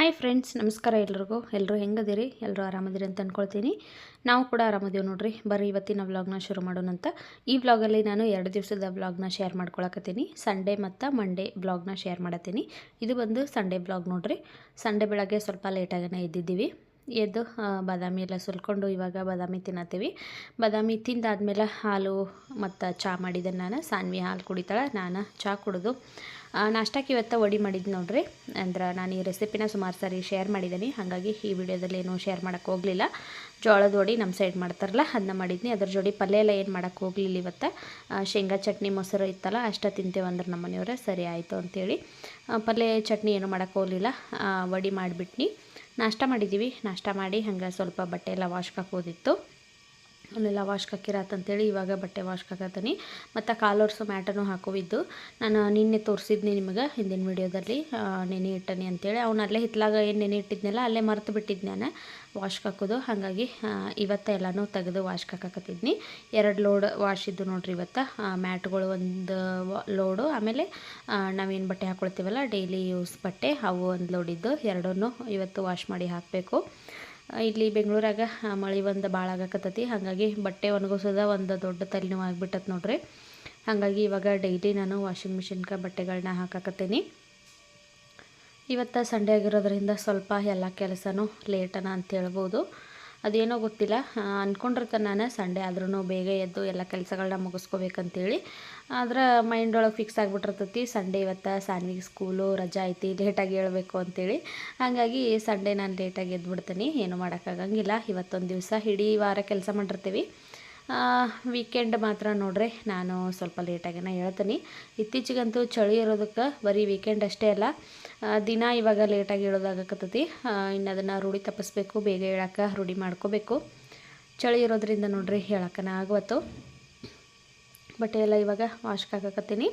Hi friends ನಮಸ್ಕಾರ ಎಲ್ರಿಗೂ. ಎಲ್ಲರೂ ಹೆಂಗದಿರಿ? ಎಲ್ಲರೂ ಆರಾಮದಿರಿ ಅಂತ ಅಂದ್ಕೊಳ್ತೀನಿ ನಾವು ಕೂಡ ಆರಾಮದೇವು ನೋಡ್ರಿ. ಬರ್ರಿ ಇವತ್ತಿನ ವ್ಲಾಗ್ನ ಶುರು ಮಾಡೋಣಂತ ಈ ವ್ಲಾಗಲ್ಲಿ ನಾನು ಎರಡು ದಿವಸದ ವ್ಲಾಗ್ನ ಶೇರ್ ಮಾಡ್ಕೊಳಕತ್ತೀನಿ. ಸಂಡೇ ಮತ್ತು ಮಂಡೇ ಬ್ಲಾಗ್ನ ಶೇರ್ ಮಾಡತ್ತೀನಿ. ಇದು ಬಂದು ಸಂಡೇ ಬ್ಲಾಗ್ ನೋಡ್ರಿ. ಸಂಡೇ ಬೆಳಗ್ಗೆ ಸ್ವಲ್ಪ ಲೇಟಾಗೇ ಇದ್ದಿದ್ದೀವಿ ಎದ್ದು ಬಾದಾಮಿ ಎಲ್ಲ ಸುಲ್ಕೊಂಡು ಇವಾಗ ಬಾದಾಮಿ ತಿನ್ನತ್ತೀವಿ. ಬಾದಾಮಿ ತಿಂದಾದ್ಮೇಲೆ ಹಾಲು ಮತ್ತು ಚಹಾ ಮಾಡಿದ್ದೆ ನಾನು. ಸಾನ್ವಿ ಹಾಲು ಕುಡಿತಾಳೆ. ನಾನು ಚಹಾ ಕುಡಿದು ನಾಷ್ಟಕ್ಕೆ ಇವತ್ತು ಒಡಿ ಮಾಡಿದ್ದು ನೋಡ್ರಿ. ಅಂದ್ರೆ ನಾನು ಈ ರೆಸಿಪಿನ ಸುಮಾರು ಸಾರಿ ಶೇರ್ ಮಾಡಿದ್ದೀನಿ ಹಾಗಾಗಿ ಈ ವಿಡಿಯೋದಲ್ಲಿ ಏನೂ ಶೇರ್ ಮಾಡೋಕ್ಕೆ ಹೋಗಲಿಲ್ಲ. ಜೋಳದ ಒಡಿ ನಮ್ಮ ಸೈಡ್ ಮಾಡ್ತಾರಲ್ಲ ಅದನ್ನ ಮಾಡಿದ್ನಿ. ಅದ್ರ ಜೋಡಿ ಪಲ್ಯ ಎಲ್ಲ ಏನು ಮಾಡೋಕ್ಕೆ ಹೋಗಲಿಲ್ಲ ಇವತ್ತು. ಶೇಂಗಾ ಚಟ್ನಿ ಮೊಸರು ಇತ್ತಲ್ಲ, ಅಷ್ಟ ತಿಂತೇವೆ ಅಂದ್ರೆ ನಮ್ಮ ಮನೆಯವರೇ, ಸರಿ ಆಯಿತು ಅಂಥೇಳಿ ಪಲ್ಯ, ಚಟ್ನಿ ಏನು ಮಾಡೋಕ್ಕೆ ಹೋಗಲಿಲ್ಲ. ವಡಿ ಮಾಡಿಬಿಟ್ನಿ. ನಾಷ್ಟ ಮಾಡಿದ್ದೀವಿ ನಾಷ್ಟ ಮಾಡಿ ಹಂಗೆ ಸ್ವಲ್ಪ ಬಟ್ಟೆ ಎಲ್ಲ ವಾಶ್ಗೆ ಹಾಕೋದಿತ್ತು ಅವನ್ನೆಲ್ಲ ವಾಶ್ಗೆ ಹಾಕಿರತ್ತಂತೇಳಿ ಇವಾಗ ಬಟ್ಟೆ ವಾಶ್ ಹಾಕತ್ತೀನಿ. ಮತ್ತು ಕಾಲೋರ್ಸು ಮ್ಯಾಟನ್ನು ಹಾಕೋವಿದ್ದು. ನಾನು ನಿನ್ನೆ ತೋರಿಸಿದ್ನಿ ನಿಮಗೆ ಹಿಂದಿನ ವಿಡಿಯೋದಲ್ಲಿ ನೆನೆ ಇಟ್ಟನಿ ಅಂತೇಳಿ. ಅವನು ಅಲ್ಲೇ ಹಿತ್ಲಾಗ ಏನು ನೆನೆ ಇಟ್ಟಿದ್ನಲ್ಲ, ಅಲ್ಲೇ ಮರೆತು ಬಿಟ್ಟಿದ್ದು ನಾನು. ವಾಶ್ಗೆ ಹಾಕೋದು. ಹಾಗಾಗಿ ಇವತ್ತೆ ಎಲ್ಲನೂ ತೆಗೆದು ವಾಶ್ಗೆ ಹಾಕಕತ್ತಿದ್ನಿ. ಎರಡು ಲೋಡ್ ವಾಶ್ ಇದ್ದು ನೋಡ್ರಿ ಇವತ್ತು. ಮ್ಯಾಟ್ಗಳು ಒಂದು ಲೋಡು ಆಮೇಲೆ ನಾವೇನು ಬಟ್ಟೆ ಹಾಕ್ಕೊಳ್ತೀವಲ್ಲ ಡೈಲಿ ಯೂಸ್ ಬಟ್ಟೆ, ಅವು ಒಂದು ಲೋಡಿದ್ದು ಎರಡನ್ನೂ ಇವತ್ತು ವಾಶ್ ಮಾಡಿ ಹಾಕಬೇಕು. ಇಲ್ಲಿ ಬೆಂಗಳೂರಾಗ ಮಳೆ ಒಂದು ಭಾಳ ಆಗಾಕತ್ತೈತಿ. ಹಾಗಾಗಿ ಬಟ್ಟೆ ಒಣಗಿಸೋದ ಒಂದು ದೊಡ್ಡ ತಲೆನೋವು ಆಗ್ಬಿಟ್ಟತ್ ನೋಡ್ರಿ. ಹಾಗಾಗಿ ಇವಾಗ ಡೈಲಿ ನಾನು ವಾಷಿಂಗ್ ಮಿಷಿನ್ಗೆ ಬಟ್ಟೆಗಳನ್ನ ಹಾಕಕತ್ತೀನಿ. ಇವತ್ತು ಸಂಡೇ ಆಗಿರೋದ್ರಿಂದ ಸ್ವಲ್ಪ ಎಲ್ಲ ಕೆಲಸನೂ ಲೇಟನ ಅಂತ ಹೇಳ್ಬೋದು ಅದೇನೋ ಗೊತ್ತಿಲ್ಲ. ಅಂದ್ಕೊಂಡಿರ್ತೇನೆ ನಾನು, ಸಂಡೇ ಆದ್ರೂ ಬೇಗ ಎದ್ದು ಎಲ್ಲ ಕೆಲಸಗಳನ್ನ ಮುಗಿಸ್ಕೋಬೇಕಂತೇಳಿ. ಆದ್ರೆ ಮೈಂಡ್ ಒಳಗೆ ಫಿಕ್ಸ್ ಆಗಿಬಿಟ್ಟಿರ್ತೈತಿ. ಸಂಡೇ ಇವತ್ತು ಸಾನ್ವಿಗೆ ಸ್ಕೂಲು ರಜಾ ಐತಿ ಲೇಟಾಗಿ ಹೇಳಬೇಕು ಅಂತೇಳಿ. ಹಾಗಾಗಿ ಸಂಡೇ ನಾನು ಲೇಟಾಗಿ ಎದ್ಬಿಡ್ತೀನಿ. ಏನು ಮಾಡೋಕ್ಕಾಗಂಗಿಲ್ಲ ಇವತ್ತೊಂದು ದಿವಸ ಇಡೀ ವಾರ ಕೆಲಸ ಮಾಡಿರ್ತೀವಿ. ವೀಕೆಂಡ್ ಮಾತ್ರ ನೋಡ್ರಿ. ನಾನು ಸ್ವಲ್ಪ ಲೇಟಾಗಿನ ಹೇಳ್ತೀನಿ. ಇತ್ತೀಚೆಗಂತೂ ಚಳಿ ಇರೋದಕ್ಕೆ ಬರೀ ವೀಕೆಂಡ್ ಅಷ್ಟೇ ಅಲ್ಲ. ದಿನ ಇವಾಗ ಲೇಟಾಗಿ ಹೇಳೋದಾಗತ್ತತಿ ಇನ್ನು ಅದನ್ನು ರೂಢಿ ತಪ್ಪಿಸ್ಬೇಕು, ಬೇಗ ಹೇಳಕ್ಕೆ ರೂಢಿ ಮಾಡ್ಕೋಬೇಕು. ಚಳಿ ಇರೋದ್ರಿಂದ ನೋಡ್ರಿ ಹೇಳಕ್ಕನ ಆಗುವತ್ತು ಬಟ್ಟೆ ಎಲ್ಲ ಇವಾಗ ವಾಶ್ಗೆ ಹಾಕಕತ್ತೀನಿ.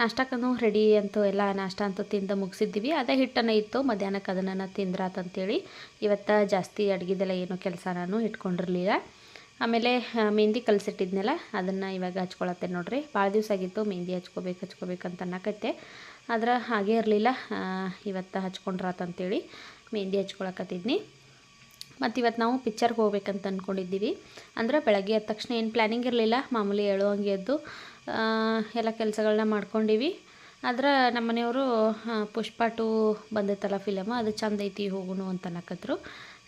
ನಾಷ್ಟಕ್ಕೂ ರೆಡಿ ಅಂತೂ ಎಲ್ಲ ನಾಷ್ಟ ಅಂತೂ ತಿಂದು ಮುಗಿಸಿದ್ದೀವಿ. ಅದೇ ಹಿಟ್ಟನ್ನು ಇತ್ತು ಮಧ್ಯಾಹ್ನಕ್ಕೆ ಅದನ್ನು ತಿಂದ್ರಾತಂತೇಳಿ ಇವತ್ತು ಜಾಸ್ತಿ ಅಡುಗೆದೆಲ್ಲ ಏನು ಕೆಲಸ ನಾನು ಇಟ್ಕೊಂಡಿರಲಿಲ್ಲ. ಆಮೇಲೆ ಮೆಹಂದಿ ಕಲಸಿಟ್ಟಿದ್ನಲ್ಲ, ಅದನ್ನು ಇವಾಗ ಹಚ್ಕೊಳತ್ತೆ ನೋಡಿರಿ. ಭಾಳ ದಿವಸ ಆಗಿತ್ತು ಮೆಹಂದಿ ಹಚ್ಕೋಬೇಕು ಹಚ್ಕೋಬೇಕಂತ ಅನ್ನಕತ್ತೆ. ಆದ್ರೆ ಹಾಗೇ ಇರಲಿಲ್ಲ. ಇವತ್ತು ಹಚ್ಕೊಂಡ್ರಾತಂತೇಳಿ ಮೆಹಂದಿ ಹಚ್ಕೊಳಕತ್ತಿದ್ನಿ. ಮತ್ತು ಇವತ್ತು ನಾವು ಪಿಕ್ಚರ್ಗೆ ಹೋಗ್ಬೇಕಂತ ಅಂದ್ಕೊಂಡಿದ್ದೀವಿ ಅಂದ್ರೆ ಬೆಳಗ್ಗೆ ಎದ್ದ ತಕ್ಷಣ ಏನು ಪ್ಲ್ಯಾನಿಂಗ್ ಇರಲಿಲ್ಲ, ಮಾಮೂಲಿ ಹೇಳುವಂಗೆ ಎದ್ದು ಎಲ್ಲ ಕೆಲಸಗಳನ್ನ ಮಾಡ್ಕೊಂಡಿವಿ. ಆದ್ರೆ ನಮ್ಮ ಮನೆಯವರು ಪುಷ್ಪ ಟು ಬಂದಿತ್ತಲ್ಲ ಫಿಲಮ್ ಅದು ಚಂದ ಐತಿ ಹೋಗೋಣ ಅಂತ ಅನ್ನಕತ್ರು.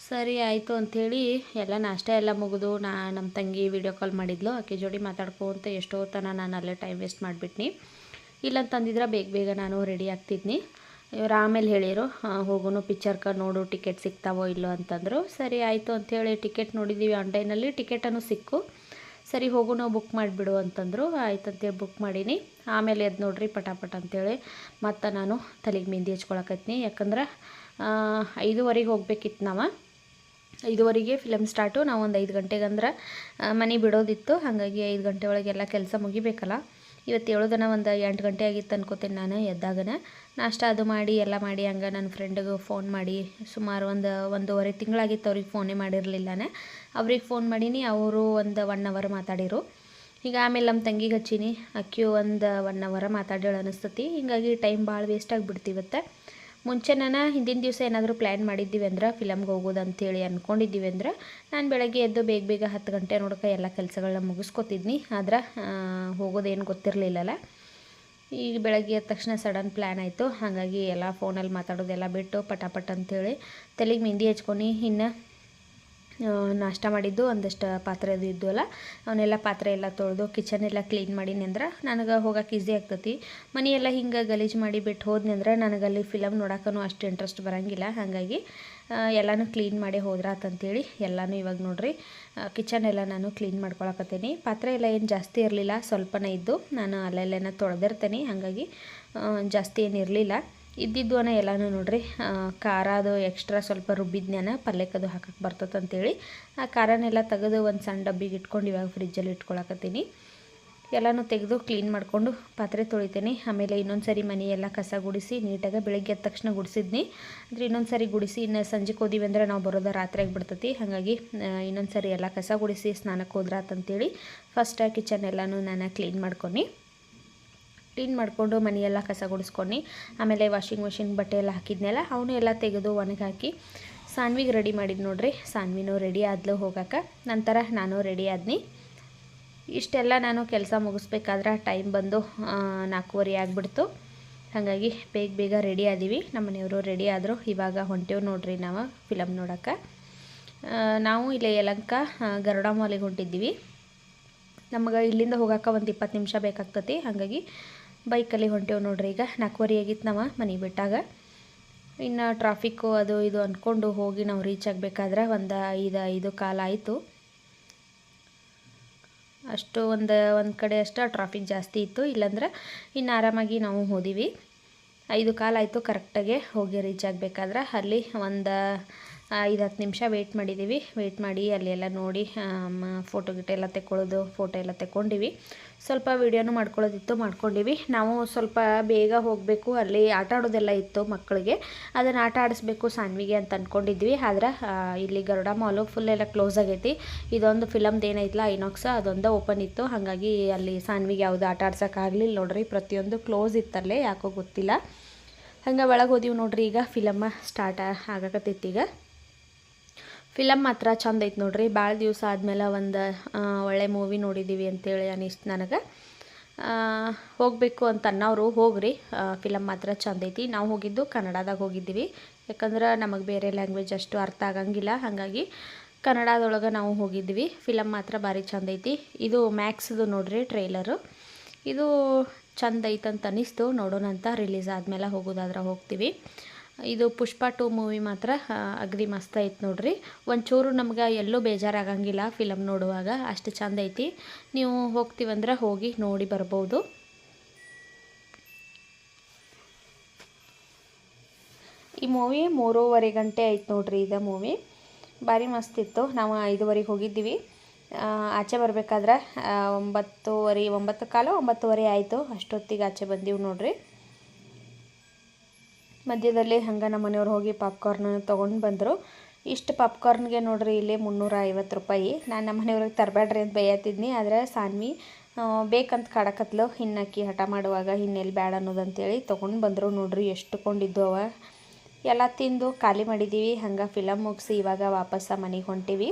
ಸರಿ ಆಯಿತು ಅಂಥೇಳಿ ಎಲ್ಲ ನಾಷ್ಟ ಎಲ್ಲ ಮುಗಿದು ನಾ ನಮ್ಮ ತಂಗಿ ವಿಡಿಯೋ ಕಾಲ್ ಮಾಡಿದ್ಲು. ಆಕೆ ಜೋಡಿ ಮಾತಾಡ್ಕೊಂತ ಎಷ್ಟೋ ತನ ನಾನು ಅಲ್ಲೇ ಟೈಮ್ ವೇಸ್ಟ್ ಮಾಡಿಬಿಟ್ನಿ. ಇಲ್ಲಂತಂದಿದ್ರೆ ಬೇಗ ಬೇಗ ನಾನು ರೆಡಿ ಆಗ್ತಿದ್ನಿ. ಇವ್ರು ಆಮೇಲೆ ಹೇಳಿರು ಹೋಗೋನು ಪಿಕ್ಚರ್ಕ ನೋಡು ಟಿಕೆಟ್ ಸಿಗ್ತಾವೋ ಇಲ್ಲೋ ಅಂತಂದರು. ಸರಿ, ಆಯಿತು ಅಂಥೇಳಿ ಟಿಕೆಟ್ ನೋಡಿದ್ದೀವಿ ಆನ್ಲೈನಲ್ಲಿ ಟಿಕೆಟನ್ನು ಸಿಕ್ಕು. ಸರಿ ಹೋಗೋಣ ಬುಕ್ ಮಾಡಿಬಿಡು ಅಂತಂದರು. ಆಯ್ತು ಅಂತೇಳಿ ಬುಕ್ ಮಾಡೀನಿ. ಆಮೇಲೆ ಅದು ನೋಡ್ರಿ ಪಟಾಪಟ ಅಂತೇಳಿ ಮತ್ತು ನಾನು ತಲೆಗೆ ಮೆಹಂದಿ ಹಚ್ಕೊಳಕತ್ತೀನಿ ಯಾಕಂದ್ರೆ ಐದುವರೆಗೆ ಹೋಗ್ಬೇಕಿತ್ತು ನಾವು. ಐದುವರೆಗೆ ಫಿಲಮ್ ಸ್ಟಾರ್ಟು ನಾವು ಒಂದು ಐದು ಗಂಟೆಗೆ ಅಂದ್ರೆ ಮನೆ ಬಿಡೋದಿತ್ತು. ಹಾಗಾಗಿ ಐದು ಗಂಟೆ ಒಳಗೆಲ್ಲ ಕೆಲಸ ಮುಗಿಬೇಕಲ್ಲ. ಇವತ್ತು ಹೇಳೋದನ ಒಂದು ಎಂಟು ಗಂಟೆ ಆಗಿತ್ತು ಅನ್ಕೋತೀನಿ ನಾನು ಎದ್ದಾಗನ. ನಾಷ್ಟ ಅದು ಮಾಡಿ, ಎಲ್ಲ ಮಾಡಿ ಹಂಗೆ ನನ್ನ ಫ್ರೆಂಡಿಗೆ ಫೋನ್ ಮಾಡಿ. ಸುಮಾರು ಒಂದು ಒಂದೂವರೆ ತಿಂಗಳಾಗಿತ್ತು ಅವ್ರಿಗೆ ಫೋನೇ ಮಾಡಿರಲಿಲ್ಲನೇ. ಅವ್ರಿಗೆ ಫೋನ್ ಮಾಡೀನಿ, ಅವರು ಒಂದು ಒನ್ ಅವರ್ ಮಾತಾಡಿರು. ಈಗ ಆಮೇಲೆ ನಮ್ಮ ತಂಗಿಗೆ ಹಚ್ಚೀನಿ ಅಕ್ಕಿ ಒಂದು ಒನ್ ಅವರ ಮಾತಾಡೋಳು ಅನಿಸ್ತತಿ. ಹೀಗಾಗಿ ಟೈಮ್ ಭಾಳ ವೇಸ್ಟ್ ಆಗಿಬಿಡ್ತೀವತ್ತೆ ಮುಂಚೆ ನಾನು ಹಿಂದಿನ ದಿವಸ ಏನಾದರೂ ಪ್ಲ್ಯಾನ್ ಮಾಡಿದ್ದೀವಿ ಅಂದ್ರೆ ಫಿಲಮ್ಗೆ ಹೋಗೋದು ಅಂತೇಳಿ ಅಂದ್ಕೊಂಡಿದ್ದೀವಿ ಅಂದ್ರೆ, ನಾನು ಬೆಳಗ್ಗೆ ಎದ್ದು ಬೇಗ ಬೇಗ ಹತ್ತು ಗಂಟೆ ನೋಡ್ಕ ಎಲ್ಲ ಕೆಲಸಗಳನ್ನ ಮುಗಿಸ್ಕೊತಿದ್ನಿ. ಆದ್ರೆ ಹೋಗೋದೇನು ಗೊತ್ತಿರಲಿಲ್ಲಲ್ಲ ಈಗ ಬೆಳಗ್ಗೆ ಎದ್ದ ತಕ್ಷಣ ಸಡನ್ ಪ್ಲ್ಯಾನ್ ಆಯಿತು. ಹಾಗಾಗಿ ಎಲ್ಲ ಫೋನಲ್ಲಿ ಮಾತಾಡೋದೆಲ್ಲ ಬಿಟ್ಟು ಪಟಾಪಟ್ ಅಂತೇಳಿ ತಲೆಗೆ ಮೆಹಂದಿ ಹಚ್ಕೊಂಡು ಇನ್ನು ನಾಷ್ಟ ಮಾಡಿದ್ದು, ಒಂದಷ್ಟು ಪಾತ್ರೆ ಅದು ಇದ್ವಲ್ಲ ಅವನ್ನೆಲ್ಲ ಪಾತ್ರೆ ಎಲ್ಲ ತೊಳೆದು ಕಿಚನ್ ಎಲ್ಲ ಕ್ಲೀನ್ ಮಾಡೀನಿ ಅಂದ್ರೆ ನನಗೆ ಹೋಗಕ್ಕೆ ಈಸಿ ಆಗ್ತೈತಿ. ಮನೆಯೆಲ್ಲ ಹಿಂಗೆ ಗಲೀಜು ಮಾಡಿ ಬಿಟ್ಟು ಹೋದ್ನಿ ಅಂದ್ರೆ ನನಗೆ ಅಲ್ಲಿ ಫಿಲಮ್ ನೋಡೋಕ್ಕೂ ಅಷ್ಟು ಇಂಟ್ರೆಸ್ಟ್ ಬರೋಂಗಿಲ್ಲ. ಹಾಗಾಗಿ ಎಲ್ಲನೂ ಕ್ಲೀನ್ ಮಾಡಿ ಹೋದ್ರಾತಂತೇಳಿ ಎಲ್ಲನೂ ಇವಾಗ ನೋಡ್ರಿ. ಕಿಚನ್ ಎಲ್ಲ ನಾನು ಕ್ಲೀನ್ ಮಾಡ್ಕೊಳಕತ್ತೀನಿ. ಪಾತ್ರೆ ಎಲ್ಲ ಏನು ಜಾಸ್ತಿ ಇರಲಿಲ್ಲ, ಸ್ವಲ್ಪನೇ ಇದ್ದು. ನಾನು ಅಲ್ಲೆಲ್ಲ ತೊಳೆದಿರ್ತೇನೆ. ಹಾಗಾಗಿ ಜಾಸ್ತಿ ಏನು ಇರಲಿಲ್ಲ. ಇದ್ದಿದ್ವನ ಎಲ್ಲಾನು ನೋಡ್ರಿ ಖಾರ ಅದು ಎಕ್ಸ್ಟ್ರಾ ಸ್ವಲ್ಪ ರುಬ್ಬಿದ್ನೇನ ಪಲ್ಯಕ್ಕದು ಹಾಕಕ್ಕೆ ಬರ್ತದಂತೇಳಿ. ಆ ಖಾರನೆಲ್ಲ ತೆಗೆದು ಒಂದು ಸಣ್ಣ ಡಬ್ಬಿಗೆ ಇಟ್ಕೊಂಡು ಇವಾಗ ಫ್ರಿಜ್ಜಲ್ಲಿ ಇಟ್ಕೊಳಕತ್ತೀನಿ. ಎಲ್ಲನೂ ತೆಗೆದು ಕ್ಲೀನ್ ಮಾಡಿಕೊಂಡು ಪಾತ್ರೆ ತೊಳಿತೀನಿ. ಆಮೇಲೆ ಇನ್ನೊಂದು ಸರಿ ಮನೆಯೆಲ್ಲ ಕಸ ಗುಡಿಸಿ ನೀಟಾಗಿ ಬೆಳಗ್ಗೆ ಎದ್ದ ತಕ್ಷಣ ಗುಡಿಸಿದ್ನಿ. ಅಂದರೆ ಇನ್ನೊಂದು ಸರಿ ಗುಡಿಸಿ ಇನ್ನು ಸಂಜೆಗೆ ಹೋದಿವಿ ಅಂದರೆ ನಾವು ಬರೋದು ರಾತ್ರಿ ಆಗಿಬಿಡ್ತೈತಿ. ಹಾಗಾಗಿ ಇನ್ನೊಂದು ಸರಿ ಎಲ್ಲ ಕಸ ಗುಡಿಸಿ ಸ್ನಾನಕ್ಕೆ ಹೋದ್ರಾತಂತೇಳಿ ಫಸ್ಟ್ ಕಿಚನ್ ಎಲ್ಲನೂ ನಾನು ಕ್ಲೀನ್ ಮಾಡ್ಕೊಂಡು ಕ್ಲೀನ್ ಮಾಡಿಕೊಂಡು ಮನೆಯೆಲ್ಲ ಕಸ ಗುಡಿಸ್ಕೊಂಡು ಆಮೇಲೆ ವಾಷಿಂಗ್ ಮೆಷಿನ್ ಬಟ್ಟೆ ಎಲ್ಲ ಹಾಕಿದ್ನೆಲ್ಲ, ಅವನು ಎಲ್ಲ ತೆಗೆದು ಒಣಗಾಕಿ ಸಾನ್ವಿಗೆ ರೆಡಿ ಮಾಡಿದ್ದು ನೋಡ್ರಿ. ಸಾನ್ವಿನೂ ರೆಡಿ ಆದ್ಲು ಹೋಗಕ್ಕೆ ನಂತರ ನಾನು ರೆಡಿ ಆದ್ನಿ. ಇಷ್ಟೆಲ್ಲ ನಾನು ಕೆಲಸ ಮುಗಿಸ್ಬೇಕಾದ್ರೆ ಟೈಮ್ ಬಂದು ನಾಲ್ಕೂವರೆ ಆಗಿಬಿಡ್ತು. ಹಾಗಾಗಿ ಬೇಗ ಬೇಗ ರೆಡಿ ಆದೀವಿ. ನಮ್ಮ ಮನೆಯವರು ರೆಡಿ ಆದರು. ಇವಾಗ ಹೊಂಟೇವು ನೋಡ್ರಿ ನಾವು ಫಿಲಮ್ ನೋಡೋಕೆ. ನಾವು ಇಲ್ಲಿ ಯಲಂಕ ಗರುಡ ಮಾಲಿಗೆ ಹೊಂಟಿದ್ದೀವಿ. ನಮಗೆ ಇಲ್ಲಿಂದ ಹೋಗೋಕೆ ಒಂದು ಇಪ್ಪತ್ತು ನಿಮಿಷ ಬೇಕಾಗ್ತತಿ. ಹಾಗಾಗಿ ಬೈಕಲ್ಲಿ ಹೊಂಟೇವು ನೋಡ್ರಿ ಈಗ. ನಾಲ್ಕುವರೆ ಆಗಿತ್ತು ನಾವು ಮನೆ ಬಿಟ್ಟಾಗ. ಇನ್ನು ಟ್ರಾಫಿಕ್ಕು ಅದು ಇದು ಅಂದ್ಕೊಂಡು ಹೋಗಿ ನಾವು ರೀಚ್ ಆಗಬೇಕಾದ್ರೆ ಒಂದು ಐದು ಐದು ಕಾಲ ಆಯಿತು. ಅಷ್ಟು ಒಂದು ಒಂದು ಕಡೆ ಅಷ್ಟು ಟ್ರಾಫಿಕ್ ಜಾಸ್ತಿ ಇತ್ತು. ಇಲ್ಲಾಂದ್ರೆ ಇನ್ನು ಆರಾಮಾಗಿ ನಾವು ಹೋದಿವಿ. ಐದು ಕಾಲ ಆಯಿತು ಕರೆಕ್ಟಾಗೆ ಹೋಗಿ ರೀಚ್ ಆಗಬೇಕಾದ್ರೆ. ಅಲ್ಲಿ ಒಂದು ಐದು ಹತ್ತು ನಿಮಿಷ ವೆಯ್ಟ್ ಮಾಡಿದ್ದೀವಿ ವೆಯ್ಟ್ ಮಾಡಿ ಅಲ್ಲಿ ಎಲ್ಲ ನೋಡಿ ಫೋಟೋ ಗಿಟ ಎಲ್ಲ ತೆಕ್ಕೊಳ್ಳೋದು ಫೋಟೋ ಎಲ್ಲ ತೆಕ್ಕೊಂಡಿವಿ. ಸ್ವಲ್ಪ ವೀಡಿಯೋನು ಮಾಡ್ಕೊಳ್ಳೋದಿತ್ತು, ಮಾಡ್ಕೊಂಡಿವಿ. ನಾವು ಸ್ವಲ್ಪ ಬೇಗ ಹೋಗಬೇಕು, ಅಲ್ಲಿ ಆಟ ಆಡೋದೆಲ್ಲ ಇತ್ತು ಮಕ್ಕಳಿಗೆ. ಅದನ್ನು ಆಟ ಆಡಿಸ್ಬೇಕು ಸಾನ್ವಿಗೆ ಅಂತ ಅಂದ್ಕೊಂಡಿದ್ವಿ ಆದ್ರೆ ಇಲ್ಲಿ ಗರುಡ ಮಾಲು ಫುಲ್ ಎಲ್ಲ ಕ್ಲೋಸ್ ಆಗೈತಿ. ಇದೊಂದು ಫಿಲಮ್ದು ಏನೈತಲ್ಲ ಐನಾಕ್ಸ್ ಅದೊಂದು ಓಪನ್ ಇತ್ತು. ಹಾಗಾಗಿ ಅಲ್ಲಿ ಸಾನ್ವಿಗೆ ಯಾವುದು ಆಟ ಆಡ್ಸೋಕ್ಕಾಗಲಿಲ್ಲ ನೋಡ್ರಿ. ಪ್ರತಿಯೊಂದು ಕ್ಲೋಸ್ ಇತ್ತಲ್ಲೇ, ಯಾಕೋ ಗೊತ್ತಿಲ್ಲ. ಹಂಗೆ ಒಳಗೆ ಹೋದಿವಿ ನೋಡ್ರಿ ಈಗ ಫಿಲಮ್ಮ ಸ್ಟಾರ್ಟ್ ಆಗಕತ್ತೈತಿ ಈಗ. ಫಿಲಮ್ ಮಾತ್ರ ಚಂದ ಐತೆ ನೋಡ್ರಿ. ಭಾಳ ದಿವಸ ಆದಮೇಲೆ ಒಂದು ಒಳ್ಳೆ ಮೂವಿ ನೋಡಿದ್ದೀವಿ ಅಂತೇಳಿ ಅನಿಸ್ತು ನನಗೆ. ಹೋಗಬೇಕು ಅಂತ ಅನ್ನೋರು ಹೋಗ್ರಿ. ಫಿಲಮ್ ಮಾತ್ರ ಚಂದ ಐತಿ. ನಾವು ಹೋಗಿದ್ದು ಕನ್ನಡದಾಗ ಹೋಗಿದ್ದೀವಿ. ಯಾಕಂದ್ರೆ ನಮಗೆ ಬೇರೆ ಲ್ಯಾಂಗ್ವೇಜ್ ಅಷ್ಟು ಅರ್ಥ ಆಗಂಗಿಲ್ಲ. ಹಾಗಾಗಿ ಕನ್ನಡದೊಳಗೆ ನಾವು ಹೋಗಿದ್ವಿ ಫಿಲಮ್ ಮಾತ್ರ ಭಾರಿ ಚಂದ ಐತಿ. ಇದು ಮ್ಯಾಕ್ಸ್ದು ನೋಡ್ರಿ ಟ್ರೈಲರು. ಇದು ಚಂದ ಐತಂತ ಅನಿಸ್ತು. ನೋಡೋಣ ಅಂತ ರಿಲೀಸ್ ಆದಮೇಲೆ ಹೋಗೋದಾದ್ರೆ ಹೋಗ್ತೀವಿ. ಇದು ಪುಷ್ಪ ಟು ಮೂವಿ ಮಾತ್ರ ಅಗ್ದಿ ಮಸ್ತ್ ಐತೆ ನೋಡ್ರಿ. ಒಂಚೂರು ನಮ್ಗೆ ಎಲ್ಲೂ ಬೇಜಾರಾಗಂಗಿಲ್ಲ ಫಿಲಮ್ ನೋಡುವಾಗ, ಅಷ್ಟು ಚಂದ ಐತಿ. ನೀವು ಹೋಗ್ತೀವಂದ್ರೆ ಹೋಗಿ ನೋಡಿ ಬರ್ಬೋದು. ಈ ಮೂವಿ ಮೂರುವರೆ ಗಂಟೆ ಐತೆ ನೋಡ್ರಿ ಇದು ಮೂವಿ. ಭಾರಿ ಮಸ್ತ್ ಇತ್ತು, ನಾವು ಐದುವರೆಗೆ ಹೋಗಿದ್ದೀವಿ. ಆಚೆ ಬರಬೇಕಾದ್ರೆ ಒಂಬತ್ತುವರೆ, ಒಂಬತ್ತು ಕಾಲು ಒಂಬತ್ತುವರೆ ಆಯಿತು, ಅಷ್ಟೊತ್ತಿಗೆ ಆಚೆ ಬಂದೀವಿ ನೋಡ್ರಿ. ಮಧ್ಯದಲ್ಲಿ ಹಂಗೆ ನಮ್ಮ ಮನೆಯವ್ರು ಹೋಗಿ ಪಾಪ್ಕಾರ್ನ್ ತೊಗೊಂಡು ಬಂದರು. ಇಷ್ಟು ಪಾಪ್ಕಾರ್ನ್ಗೆ ನೋಡ್ರಿ, ಇಲ್ಲಿ ಮುನ್ನೂರ ಐವತ್ತು ರೂಪಾಯಿ. ನಾನು ನಮ್ಮ ಮನೆಯವ್ರಿಗೆ ತರಬೇಡ್ರಿ ಅಂತ ಬೈಯತ್ತಿದ್ನಿ. ಆದರೆ ಸಾನ್ವಿ ಬೇಕಂತ ಕಾಡಕತ್ಲು. ಹಿನ್ನಕ್ಕಿ ಹಠ ಮಾಡುವಾಗ ಹಿನ್ನೆಲ್ಲಿ ಬ್ಯಾಡ ಅನ್ನೋದಂತೇಳಿ ತೊಗೊಂಡು ಬಂದರು. ನೋಡ್ರಿ ಎಷ್ಟು ಕೊಂಡಿದ್ದು ಅವ. ಎಲ್ಲ ತಿಂದು ಖಾಲಿ ಮಾಡಿದ್ದೀವಿ ಹಂಗೆ ಫಿಲಮ್ ಮುಗಿಸಿ ಇವಾಗ ವಾಪಸ್ಸ ಮನೆಗೆ ಹೊಂಟೀವಿ.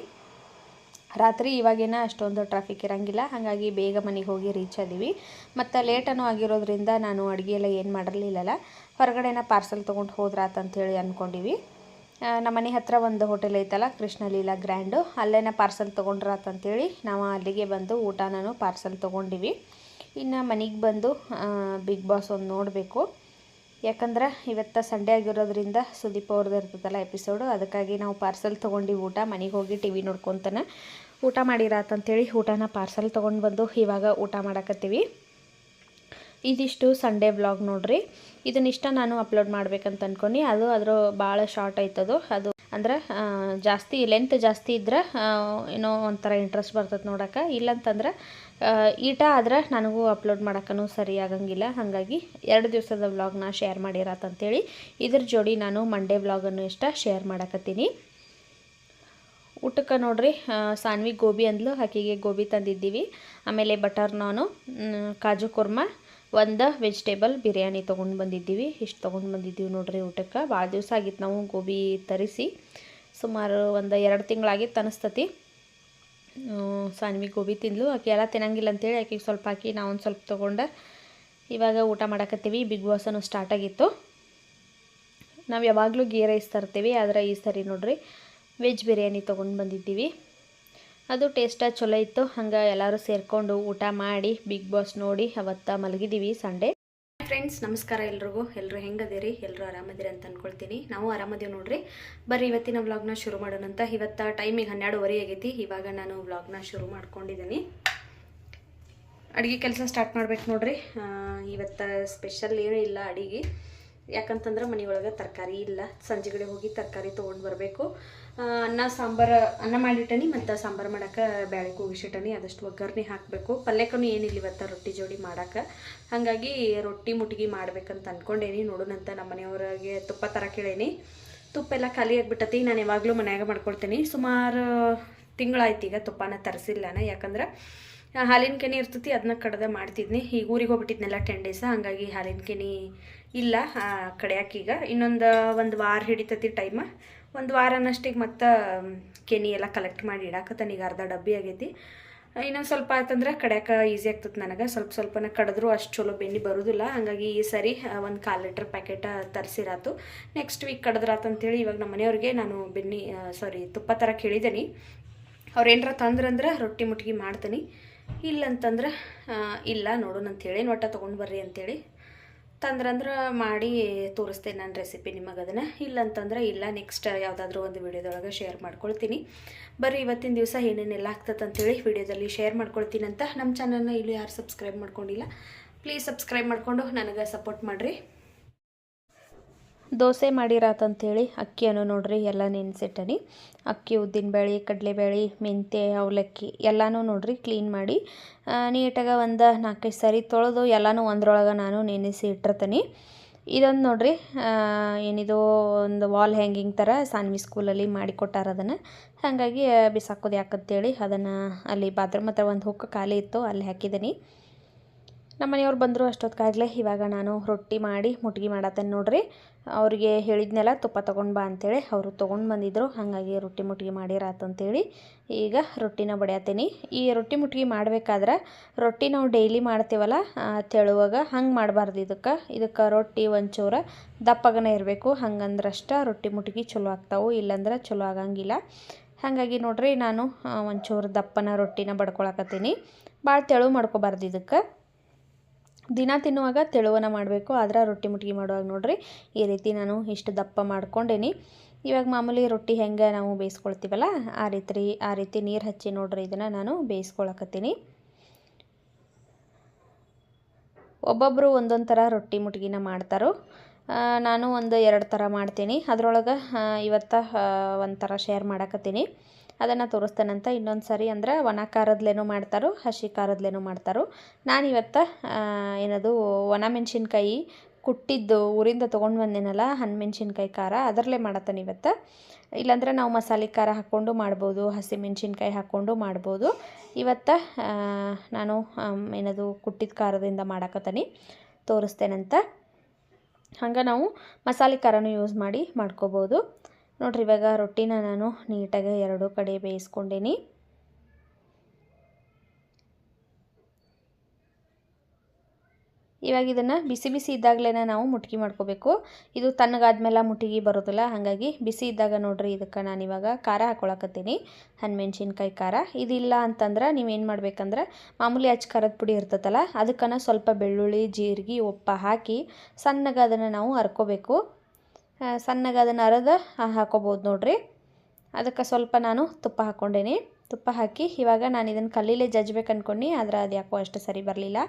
ರಾತ್ರಿ ಇವಾಗೇನ ಅಷ್ಟೊಂದು ಟ್ರಾಫಿಕ್ ಇರಂಗಿಲ್ಲ. ಹಾಗಾಗಿ ಬೇಗ ಮನೆಗೆ ಹೋಗಿ ರೀಚ್ ಆದೀವಿ. ಮತ್ತು ಲೇಟನೂ ಆಗಿರೋದ್ರಿಂದ ನಾನು ಅಡುಗೆ ಎಲ್ಲ ಏನು ಮಾಡಿರಲಿಲ್ಲಲ್ಲ ಹೊರಗಡೆನ ಪಾರ್ಸೆಲ್ ತೊಗೊಂಡು ಹೋದ್ರಾತಂಥೇಳಿ ಅಂದ್ಕೊಂಡಿವಿ ನಮ್ಮ ಮನೆ ಹತ್ರ ಒಂದು ಹೋಟೆಲ್ ಐತಲ್ಲ ಕೃಷ್ಣಲೀಲಾ ಗ್ರ್ಯಾಂಡು ಅಲ್ಲೇನ ಪಾರ್ಸಲ್ ತೊಗೊಂಡ್ರಾತಂಥೇಳಿ ನಾವು ಅಲ್ಲಿಗೆ ಬಂದು ಊಟನೂ ಪಾರ್ಸೆಲ್ ತೊಗೊಂಡಿವಿ. ಇನ್ನು ಮನೆಗೆ ಬಂದು ಬಿಗ್ ಬಾಸ್ ಒಂದು ನೋಡಬೇಕು. ಯಾಕಂದ್ರೆ ಇವತ್ತು ಸಂಡೇ ಆಗಿರೋದ್ರಿಂದ ಸುದೀಪ್ ಅವ್ರದ್ದು ಇರ್ತದಲ್ಲ ಎಪಿಸೋಡು ಅದಕ್ಕಾಗಿ ನಾವು ಪಾರ್ಸಲ್ ತೊಗೊಂಡಿವಿ ಊಟ, ಮನೆಗೆ ಹೋಗಿ ಟಿ ವಿ ನೋಡ್ಕೊತಾನೆ ಊಟ ಮಾಡಿರಾತಂತೇಳಿ ಊಟನ ಪಾರ್ಸಲ್ ತೊಗೊಂಡು ಬಂದು ಇವಾಗ ಊಟ ಮಾಡಕತ್ತೀವಿ. ಇದಿಷ್ಟು ಸಂಡೇ ವ್ಲಾಗ್ ನೋಡ್ರಿ. ಇದನ್ನಿಷ್ಟ ನಾನು ಅಪ್ಲೋಡ್ ಮಾಡ್ಬೇಕಂತ ಅನ್ಕೊಂಡು. ಅದು ಅದ್ರ ಭಾಳ ಶಾರ್ಟ್ ಆಯ್ತದು. ಅದು ಅಂದ್ರೆ ಜಾಸ್ತಿ ಲೆಂತ್ ಜಾಸ್ತಿ ಇದ್ರೆ ಏನೋ ಒಂಥರ ಇಂಟ್ರೆಸ್ಟ್ ಬರ್ತದೆ ನೋಡೋಕೆ. ಇಲ್ಲಂತಂದ್ರೆ ಈಟ ಆದ್ರೆ ನನಗೂ ಅಪ್ಲೋಡ್ ಮಾಡೋಕ್ಕೂ ಸರಿ ಆಗಂಗಿಲ್ಲ. ಹಾಗಾಗಿ ಎರಡು ದಿವಸದ ವ್ಲಾಗ್ನ ಶೇರ್ ಮಾಡಿರತ್ತಂತೇಳಿ ಇದ್ರ ಜೋಡಿ ನಾನು ಮಂಡೇ ವ್ಲಾಗನ್ನು ಇಷ್ಟ ಶೇರ್ ಮಾಡಕತ್ತೀನಿ. ಊಟಕ್ಕೆ ನೋಡ್ರಿ ಸಾನ್ವಿ ಗೋಬಿ ಅಂದ್ಲು, ಆಕೆಗೆ ಗೋಬಿ ತಂದಿದ್ದೀವಿ. ಆಮೇಲೆ ಬಟರ್ ನಾನು ಕಾಜು ಕುರ್ಮ, ಒಂದು ವೆಜಿಟೇಬಲ್ ಬಿರಿಯಾನಿ ತೊಗೊಂಡು ಬಂದಿದ್ದೀವಿ. ಇಷ್ಟು ತೊಗೊಂಡು ಬಂದಿದ್ದೀವಿ ನೋಡ್ರಿ ಊಟಕ್ಕೆ. ಭಾಳ ದಿವಸ ಆಗಿತ್ತು ನಾವು ಗೋಬಿ ತರಿಸಿ. ಸುಮಾರು ಒಂದು ಎರಡು ತಿಂಗಳಾಗಿತ್ತು ಅನಿಸ್ತತಿ. ಸಾನ್ವಿ ಗೋಬಿ ತಿಂದ್ಲು. ಆಕೆ ಎಲ್ಲ ತಿನ್ನಂಗಿಲ್ಲ ಅಂತೇಳಿ ಆಕೆಗೆ ಸ್ವಲ್ಪ ಹಾಕಿ ನಾವು ಒಂದು ಸ್ವಲ್ಪ ತೊಗೊಂಡೆ ಇವಾಗ ಊಟ ಮಾಡಕತ್ತೀವಿ. ಬಿಗ್ ಬಾಸನು ಸ್ಟಾರ್ಟ್ ಆಗಿತ್ತು. ನಾವು ಯಾವಾಗಲೂ ಗೀ ರೈಸ್ ತರ್ತೀವಿ, ಆದರೆ ಈ ಸರಿ ನೋಡ್ರಿ ವೆಜ್ ಬಿರಿಯಾನಿ ತೊಗೊಂಡು ಬಂದಿದ್ದೀವಿ. ಅದು ಟೇಸ್ಟ ಚಲೋ ಇತ್ತು. ಹಂಗೆ ಎಲ್ಲರೂ ಸೇರಿಕೊಂಡು ಊಟ ಮಾಡಿ ಬಿಗ್ ಬಾಸ್ ನೋಡಿ ಅವತ್ತ ಮಲಗಿದ್ದೀವಿ ಸಂಡೇ. ಫ್ರೆಂಡ್ಸ್ ನಮಸ್ಕಾರ ಎಲ್ರಿಗೂ. ಎಲ್ಲರೂ ಹೆಂಗದಿರಿ? ಎಲ್ಲರೂ ಆರಾಮದಿರಿ ಅಂತ ಅಂದ್ಕೊಳ್ತೀನಿ ನಾವು ಆರಾಮದೇವ್ ನೋಡ್ರಿ. ಬರ್ರಿ, ಇವತ್ತಿನ ವ್ಲಾಗ್ನ ಶುರು ಮಾಡೋಣಂತ ಇವತ್ತು ಟೈಮಿಗೆ ಹನ್ನೆರಡುವರೆ ಆಗೈತಿ. ಇವಾಗ ನಾನು ವ್ಲಾಗ್ನ ಶುರು ಮಾಡ್ಕೊಂಡಿದ್ದೀನಿ. ಅಡುಗೆ ಕೆಲಸ ಸ್ಟಾರ್ಟ್ ಮಾಡ್ಬೇಕು ನೋಡ್ರಿ. ಇವತ್ತು ಸ್ಪೆಷಲ್ ಏನೂ ಇಲ್ಲ ಅಡುಗೆ. ಯಾಕಂತಂದ್ರೆ ಮನೆಯೊಳಗೆ ತರಕಾರಿ ಇಲ್ಲ. ಸಂಜೆಗಡೆ ಹೋಗಿ ತರಕಾರಿ ತೊಗೊಂಡು ಬರಬೇಕು. ಅನ್ನ, ಸಾಂಬಾರು, ಅನ್ನ ಮಾಡಿಟ್ಟನಿ ಮತ್ತು ಸಾಂಬಾರು ಮಾಡೋಕೆ ಬ್ಯಾಳೆ ಕೂಗಿಸಿಟ್ಟನಿ ಅದಷ್ಟು ಒಗ್ಗರಣೆ ಹಾಕಬೇಕು. ಪಲ್ಯಕ್ಕೂ ಏನಿಲ್ಲ ಇವತ್ತು ರೊಟ್ಟಿ ಜೋಡಿ ಮಾಡೋಕೆ. ಹಾಗಾಗಿ ರೊಟ್ಟಿ ಮುಟ್ಗಿ ಮಾಡ್ಬೇಕಂತ ಅಂದ್ಕೊಂಡೇನಿ ನೋಡೋಣಂತ ನಮ್ಮ ಮನೆಯವ್ರಿಗೆ ತುಪ್ಪ ತರ ಕೇಳೇನಿ. ತುಪ್ಪ ಎಲ್ಲ ಖಾಲಿ ಆಗಿಬಿಟ್ಟತಿ. ನಾನು ಯಾವಾಗಲೂ ಮನ್ಯಾಗ ಮಾಡ್ಕೊಳ್ತೀನಿ. ಸುಮಾರು ತಿಂಗಳಾಯ್ತು ಈಗ ತುಪ್ಪನ ತರಿಸಿಲ್ಲ ಯಾಕಂದ್ರೆ ಹಾಲಿನ ಕೆನೆ ಇರ್ತೈತಿ ಅದನ್ನ ಕಡ್ದೆ ಮಾಡ್ತಿದ್ನಿ. ಈಗ ಊರಿಗೆ ಹೋಗ್ಬಿಟ್ಟಿದ್ನೆಲ್ಲ ಟೆನ್ ಡೇಸ ಹಂಗಾಗಿ ಹಾಲಿನ ಕೆನೆ ಇಲ್ಲ ಕಡಿಯಾಕೀಗ ಇನ್ನೊಂದು ಒಂದು ವಾರ ಹಿಡಿತತಿ ಟೈಮ ಒಂದು ವಾರನಷ್ಟಿಗೆ ಮತ್ತೆ ಕೆನಿ ಎಲ್ಲ ಕಲೆಕ್ಟ್ ಮಾಡಿ ಇಡಾಕತ್ತಾನ ಈಗ ಅರ್ಧ ಡಬ್ಬಿ ಆಗೈತಿ. ಇನ್ನೊಂದು ಸ್ವಲ್ಪ ಆಯ್ತಂದ್ರೆ ಕಡ್ಯಾಕ ಈಸಿ ಆಗ್ತದೆ ನನಗೆ. ಸ್ವಲ್ಪ ಸ್ವಲ್ಪನ ಕಡಿದ್ರೂ ಅಷ್ಟು ಚಲೋ ಬೆನ್ನಿ ಬರೋದಿಲ್ಲ. ಹಾಗಾಗಿ ಈ ಸರಿ ಒಂದು ಕಾಲು ಲೀಟ್ರ್ ಪ್ಯಾಕೆಟ್ ತರಿಸಿರಾತು. ನೆಕ್ಸ್ಟ್ ವೀಕ್ ಕಡಿದ್ರಾತಂತೇಳಿ ಇವಾಗ ನಮ್ಮ ಮನೆಯವ್ರಿಗೆ ನಾನು ಬೆನ್ನಿ ಸಾರಿ ತುಪ್ಪ ಥರ ಕೇಳಿದ್ದೀನಿ ಅವ್ರು ಏನಾರ ತಂದ್ರಂದ್ರೆ ರೊಟ್ಟಿ ಮುಟ್ಗಿ ಮಾಡ್ತೀನಿ. ಇಲ್ಲಂತಂದ್ರೆ ಇಲ್ಲ ನೋಡೋಣ ಅಂತೇಳಿ ಒಟ್ಟ ತೊಗೊಂಡು ಬರ್ರಿ ಅಂತೇಳಿ. ತಂದ್ರಂದ್ರೆ ಮಾಡಿ ತೋರಿಸ್ತೇನೆ ನಾನು ರೆಸಿಪಿ ನಿಮಗೆ ಅದನ್ನು. ಇಲ್ಲಂತಂದ್ರೆ ಇಲ್ಲ ನೆಕ್ಸ್ಟ್ ಯಾವುದಾದ್ರೂ ಒಂದು ವಿಡಿಯೋದೊಳಗೆ ಶೇರ್ ಮಾಡ್ಕೊಳ್ತೀನಿ. ಬರೀ ಇವತ್ತಿನ ದಿವಸ ಏನೇನೆಲ್ಲ ಆಗ್ತದೆ ಅಂತೇಳಿ ವಿಡಿಯೋದಲ್ಲಿ ಶೇರ್ ಮಾಡ್ಕೊಳ್ತೀನಿ ಅಂತ ನಮ್ಮ ಚಾನಲ್ನ ಇಲ್ಲಿ ಯಾರು ಸಬ್ಸ್ಕ್ರೈಬ್ ಮಾಡ್ಕೊಂಡಿಲ್ಲ ಪ್ಲೀಸ್ ಸಬ್ಸ್ಕ್ರೈಬ್ ಮಾಡಿಕೊಂಡು ನನಗೆ ಸಪೋರ್ಟ್ ಮಾಡಿರಿ. ದೋಸೆ ಮಾಡಿರಾತಂತೇಳಿ ಅಕ್ಕಿಯನ್ನು ನೋಡ್ರಿ, ಎಲ್ಲ ನೆನೆಸಿಟ್ಟನಿ. ಅಕ್ಕಿ ಉದ್ದಿನಬೇಳೆ ಕಡಲೆಬೇಳೆ, ಮೆಂತ್ಯ, ಅವಲಕ್ಕಿ ಎಲ್ಲನೂ ನೋಡ್ರಿ ಕ್ಲೀನ್ ಮಾಡಿ. ನೀಟಾಗಿ ಒಂದು ನಾಲ್ಕೈದು ಸರಿ ತೊಳೆದು ಎಲ್ಲನೂ ಒಂದ್ರೊಳಗೆ ನಾನು ನೆನೆಸಿ ಇಟ್ಟಿರ್ತೀನಿ. ಇದೊಂದು ನೋಡ್ರಿ ಏನಿದು ಒಂದು ವಾಲ್ ಹ್ಯಾಂಗಿಂಗ್ ಥರ ಸಾನ್ವಿ ಸ್ಕೂಲಲ್ಲಿ ಮಾಡಿಕೊಟ್ಟಾರ ಅದನ್ನು. ಹಾಗಾಗಿ ಬಿಸಾಕೋದು ಯಾಕಂತೇಳಿ ಅದನ್ನು ಅಲ್ಲಿ ಬಾತ್ರೂಮ್ ಹತ್ರ ಒಂದು ಹುಕ್ಕ ಖಾಲಿ ಇತ್ತು, ಅಲ್ಲಿ ಹಾಕಿದ್ದೀನಿ ನಮ್ಮ ಮನೆಯವ್ರು ಬಂದರು ಅಷ್ಟೊತ್ತಿಗಾಗಲೇ ಇವಾಗ ನಾನು ರೊಟ್ಟಿ ಮಾಡಿ ಮುಟ್ಗಿ ಮಾಡತ್ತೇನೆ ನೋಡ್ರಿ. ಅವರಿಗೆ ಹೇಳಿದ್ನೆಲ್ಲ ತುಪ್ಪ ತೊಗೊಂಡು ಬಾ ಅಂತೇಳಿ ಅವರು ತೊಗೊಂಡು ಬಂದಿದ್ದರು ಹಾಗಾಗಿ ರೊಟ್ಟಿ ಮುಟ್ಗಿ ಮಾಡಿರಾತಂತೇಳಿ ಈಗ ರೊಟ್ಟಿನ ಬಡಿಯತ್ತೀನಿ. ಈ ರೊಟ್ಟಿ ಮುಟ್ಗಿ ಮಾಡಬೇಕಾದ್ರೆ ರೊಟ್ಟಿ ನಾವು ಡೈಲಿ ಮಾಡ್ತೀವಲ್ಲ ತೆಳುವಾಗ ಹಂಗೆ ಮಾಡಬಾರ್ದು ಇದಕ್ಕೆ. ಇದಕ್ಕೆ ರೊಟ್ಟಿ ಒಂಚೂರು ದಪ್ಪಗನೇ ಇರಬೇಕು. ಹಂಗಂದ್ರಷ್ಟ ರೊಟ್ಟಿ ಮುಟ್ಗಿ ಚಲೋ ಆಗ್ತಾವೆ, ಇಲ್ಲಂದ್ರೆ ಚಲೋ ಆಗಂಗಿಲ್ಲ. ಹಾಗಾಗಿ ನೋಡ್ರಿ ನಾನು ಒಂಚೂರು ದಪ್ಪನ ರೊಟ್ಟಿನ ಬಡ್ಕೊಳಕತ್ತೀನಿ. ಭಾಳ ತೆಳು ಮಾಡ್ಕೊಬಾರ್ದು ಇದಕ್ಕೆ. ದಿನ ತಿನ್ನುವಾಗ ತೆಳುವನ ಮಾಡಬೇಕು. ಆದ್ರೆ ರೊಟ್ಟಿ ಮುಟ್ಗಿ ಮಾಡುವಾಗ ನೋಡ್ರಿ ಈ ರೀತಿ ನಾನು ಇಷ್ಟು ದಪ್ಪ ಮಾಡ್ಕೊಂಡೇನಿ. ಇವಾಗ ಮಾಮೂಲಿ ರೊಟ್ಟಿ ಹೆಂಗೆ ನಾವು ಬೇಯಿಸ್ಕೊಳ್ತೀವಲ್ಲ, ಆ ರೀತಿ ಆ ರೀತಿ ನೀರು ಹಚ್ಚಿ ನೋಡ್ರಿ ಇದನ್ನು ನಾನು ಬೇಯಿಸ್ಕೊಳಕತ್ತೀನಿ. ಒಬ್ಬೊಬ್ಬರು ಒಂದೊಂದು ಥರ ರೊಟ್ಟಿ ಮುಟ್ಗಿನ ಮಾಡ್ತಾರೋ. ನಾನು ಒಂದು ಎರಡು ಥರ ಮಾಡ್ತೀನಿ. ಅದರೊಳಗೆ ಇವತ್ತು ಒಂಥರ ಥರ ಶೇರ್ ಮಾಡಕತ್ತೀನಿ. ಅದನ್ನು ತೋರಿಸ್ತೇನಂತ ಇನ್ನೊಂದು ಸರಿ ಅಂದ್ರೆ ಒಣ ಖಾರದ್ಲೇನೂ ಮಾಡ್ತಾರೋ ಹಸಿ ಖಾರದ್ಲೇನೂ ಮಾಡ್ತಾರೋ. ನಾನು ಇವತ್ತು ಆ, ಏನದು ಒಣ ಮೆಣಸಿನ್ಕಾಯಿ ಕುಟ್ಟಿದ್ದು ಊರಿಂದ ತೊಗೊಂಡು ಬಂದೇನಲ್ಲ ಹಣ್ಣು ಮೆಣಸಿನ್ಕಾಯಿ ಖಾರ ಅದರಲ್ಲೇ ಮಾಡತ್ತಾನೆ ಇವತ್ತು. ಇಲ್ಲಾಂದ್ರೆ ನಾವು ಮಸಾಲೆ ಖಾರ ಹಾಕ್ಕೊಂಡು ಮಾಡ್ಬೋದು ಹಸಿ ಮೆಣಸಿನ್ಕಾಯಿ ಹಾಕ್ಕೊಂಡು ಮಾಡ್ಬೋದು. ಇವತ್ತು ನಾನು ಏನದು ಕುಟ್ಟಿದ ಖಾರದಿಂದ ಮಾಡಾಕತ್ತಾನೆ ತೋರಿಸ್ತೇನಂತ. ಹಂಗೆ ನಾವು ಮಸಾಲೆ ಖಾರನೂ ಯೂಸ್ ಮಾಡಿ ಮಾಡ್ಕೋಬೋದು. ನೋಡ್ರಿ, ಇವಾಗ ರೊಟ್ಟಿನ ನಾನು ನೀಟಾಗಿ ಎರಡೂ ಕಡೆ ಬೇಯಿಸ್ಕೊಂಡೀನಿ. ಇವಾಗ ಇದನ್ನು ಬಿಸಿ ಬಿಸಿ ಇದ್ದಾಗಲೇ ನಾವು ಮುಟ್ಗಿ ಮಾಡ್ಕೋಬೇಕು. ಇದು ತಣ್ಣಗಾದ್ಮೇಲೆ ಮುಟ್ಗಿ ಬರೋದಿಲ್ಲ, ಹಾಗಾಗಿ ಬಿಸಿ ಇದ್ದಾಗ ನೋಡ್ರಿ, ಇದಕ್ಕೆ ನಾನು ಇವಾಗ ಖಾರ ಹಾಕೊಳಕತ್ತೀನಿ ಹಣ್ಮೆಣ್ಸಿನ್ಕಾಯಿ ಖಾರ. ಇದಿಲ್ಲ ಅಂತಂದ್ರೆ ನೀವೇನು ಮಾಡ್ಬೇಕಂದ್ರೆ, ಮಾಮೂಲಿ ಅಚ್ಚ ಖಾರದ ಪುಡಿ ಇರ್ತೈತಲ್ಲ ಅದಕ್ಕನ ಸ್ವಲ್ಪ ಬೆಳ್ಳುಳ್ಳಿ, ಜೀರಿಗೆ, ಉಪ್ಪು ಹಾಕಿ ಸಣ್ಣಗೆ ಅದನ್ನು ನಾವು ಹರ್ಕೋಬೇಕು ಸಣ್ಣಗೆ ಅದನ್ನು ಅರೆದು ಹಾಕೋಬೋದು ನೋಡ್ರಿ. ಅದಕ್ಕೆ ಸ್ವಲ್ಪ ನಾನು ತುಪ್ಪ ಹಾಕ್ಕೊಂಡೇನಿ. ತುಪ್ಪ ಹಾಕಿ ಇವಾಗ ನಾನು ಇದನ್ನು ಕಲ್ಲಿಲೇ ಜಜ್ಬೇಕು ಅಂದ್ಕೊಂಡು ಆದ್ರೆ ಅದು ಯಾಕೋ ಅಷ್ಟು ಸರಿ ಬರಲಿಲ್ಲ.